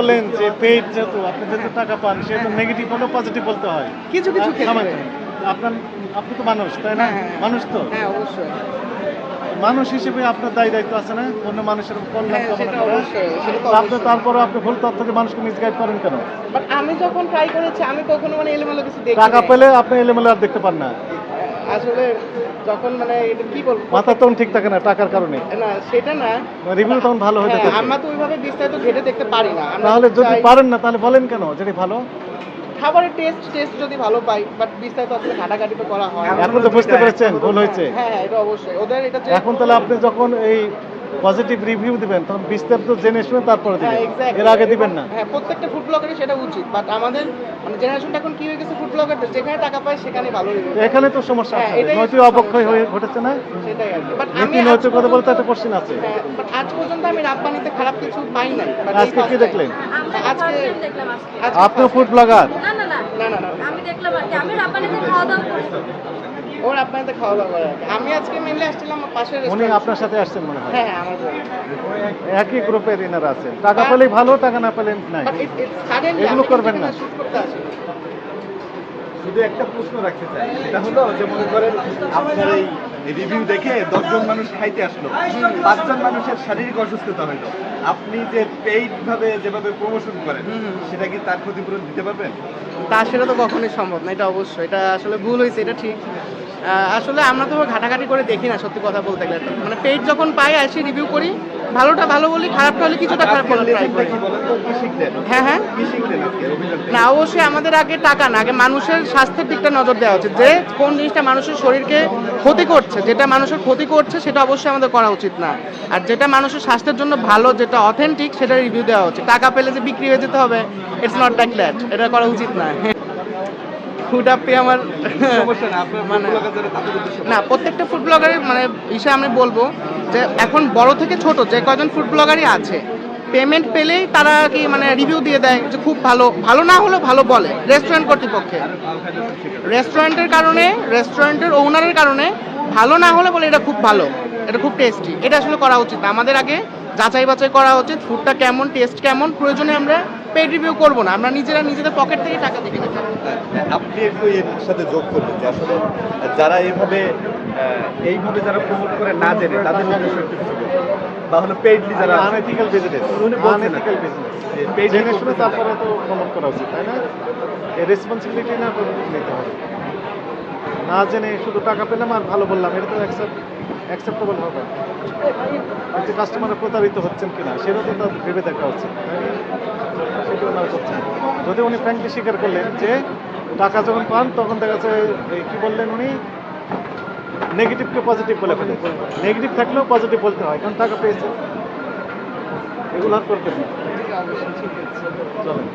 বলেন যে পেইড যেহেতু আপনি যেহেতু টাকা পান সেহেতু নেগেটিভ হলেও পজিটিভ বলতে হয়। কিছু কিছু ক্ষেত্রে। আপনার আপনি তো মানুষ তাই না? হ্যাঁ, হ্যাঁ। মানুষ তো। হ্যাঁ অবশ্যই। মানুষ হিসেবে আপনার দায়ী দায়িত্ব আছে না? অন্য মানুষের কল্যাণ হ্যাঁ, কামনা করা। আপনি তারপরে আপনি ভুল তথ্য দিয়ে মানুষকে মিসগাইড করেন কেন? বাট আমি যখন ট্রাই করেছি আমি কখনো মানে এলোমেলো কিছু দেখি টাকা পেলে আপনি এলেমেলে আর দেখতে পান না। আসলে মানে এটা কি বলব মাথা তখন ঠিক থাকে না টাকার কারণে। না সেটা না। রিভিউ তখন ভালো হয়ে থাকে আমরা তো ওইভাবে বিস্তারিত ঘেটে দেখতে পারি না। তাহলে যদি পারেন না তাহলে বলেন কেন? যেটি ভালো। খাবারের টেস্ট টেস্ট যদি ভালো পাই বাট বিস্তারিত আসলে ঘাটাঘাটি তো করা হয়। এখন তো বুঝতে পেরেছেন ভুল হয়েছে। হ্যাঁ হ্যাঁ এটা অবশ্যই। ওদের এটা এখন তাহলে আপনি যখন এই পজিটিভ রিভিউ দিবেন তখন বিস্তারিত জেনে শুনে তারপরে হ্যাঁ, দিবেন এর আগে দিবেন না হ্যাঁ প্রত্যেকটা ফুড ব্লগারই সেটা উচিত বাট আমাদের মানে জেনারেশনটা এখন কি হয়ে গেছে ফুড ব্লগারদের যেখানে টাকা পায় সেখানে ভালো তো এখানে তো সমস্যা হ্যাঁ, নৈতিক অবক্ষয় হয়ে ঘটেছে না সেটাই আর বাট আমি নীতি আজ নৈতিকতা বলতে একটা কোশ্চেন আছে হ্যাঁ, but আজ পর্যন্ত আমি রাব্বানিতে খারাপ কিছু পাই নাই আজকে কি দেখলেন আজকে- দেখলাম আজকে। first ফুড ব্লগার না না না না না না আমি দেখলাম আর কি আমি রাব্বানিতে খাওয়া দাওয়া করছি ওর আপনাদের খাওয়া দাওয়া করে আমি আজকে মেনলি আসছিলাম আমার পাশের উনি আপনার সাথে আসছেন মনে হয়? হ্যাঁ হ্যাঁ আমার একই গ্রুপের ইনার আছেন। টাকা পেলেই ভালো টাকা না পেলে নাই। এগুলো করবেন না। শুধু একটা প্রশ্ন রাখতে চাই। সেটা হলো যে মনে করেন আপনার এই রিভিউ দেখে দশজন মানুষ খাইতে আসলো। পাঁচজন মানুষের শারীরিক অসুস্থতা হইল আপনি যে পেইড ভাবে যেভাবে প্রমোশন করেন সেটা কি তার ক্ষতিপূরণ দিতে পারবেন? তা সেটা তো কখনোই সম্ভব না এটা অবশ্যই। এটা আসলে ভুল হয়েছে এটা ঠিক। আসলে আমরা তো ঘাটাঘাটি করে দেখি না সত্যি কথা বলতে গেলে। মানে পেজ যখন পাই আসি রিভিউ করি। ভালোটা ভালো বলি খারাপটা হলে কিছুটা খারাপ বলার ট্রাই করি। হ্যাঁ হ্যাঁ? না অবশ্যই আমাদের আগে টাকা না আগে মানুষের স্বাস্থ্যের দিকটা নজর দেওয়া উচিত যে কোন জিনিসটা মানুষের শরীরকে ক্ষতি করছে যেটা মানুষের ক্ষতি করছে সেটা অবশ্যই আমাদের করা উচিত না। আর যেটা মানুষের স্বাস্থ্যের জন্য ভালো যেটা অথেন্টিক সেটা রিভিউ দেওয়া উচিত। টাকা পেলে যে বিক্রি হয়ে যেতে হবে ইটস নট লাইক দ্যাট এটা করা উচিত না। ফুড আপি আমার মানে না প্রত্যেকটা ফুড ব্লগারের মানে হিসেবে আমি বলব যে এখন বড় থেকে ছোট যে কজন ফুড ব্লগারই আছে পেমেন্ট পেলেই তারা কি মানে রিভিউ দিয়ে দেয় যে খুব ভালো ভালো না হলেও ভালো বলে রেস্টুরেন্ট কর্তৃপক্ষে রেস্টুরেন্টের কারণে রেস্টুরেন্টের ওনারের কারণে ভালো না হলে বলে এটা খুব ভালো এটা খুব টেস্টি এটা আসলে করা উচিত না। আমাদের আগে যাচাই বাছাই করা উচিত ফুডটা কেমন টেস্ট কেমন প্রয়োজনে আমরা পেড রিভিউ করব না। আমরা নিজেরা নিজেদের পকেট থেকে টাকা দিয়ে কিনে খাব আপনি একটু এর সাথে যোগ করবেন যে আসলে যারা এইভাবে এইভাবে যারা প্রমোট করে না জেনে তাদের বলুন। বা হলো পেইডলি যারা আনএথিক্যাল বিজনেস উনি বলছেন আনএথিক্যাল বিজনেস যে জেনে শুনে তারপরে তো প্রমোট করা উচিত তাই না? এই রেসপন্সিবিলিটি না নিতে হবে। না জেনে শুধু টাকা পেলাম আর ভালো বললাম এটা তো অ্যাকসেপ্ট অ্যাকসেপ্টেবল হবে? না। কিন্তু কাস্টমার প্রতারিত হচ্ছেন কিনা সেটা তো তার ভেবে দেখা উচিত। সেটা যদি উনি ফ্র্যাঙ্কলি স্বীকার করলেন যে টাকা যখন পান, তখন দেখা যাচ্ছে কি বললেন উনি? নেগেটিভকে পজিটিভ বলে ফেলে। নেগেটিভ থাকলেও পজিটিভ বলতে হয়, কারণ টাকা পেয়েছে এগুলো আর চলেন।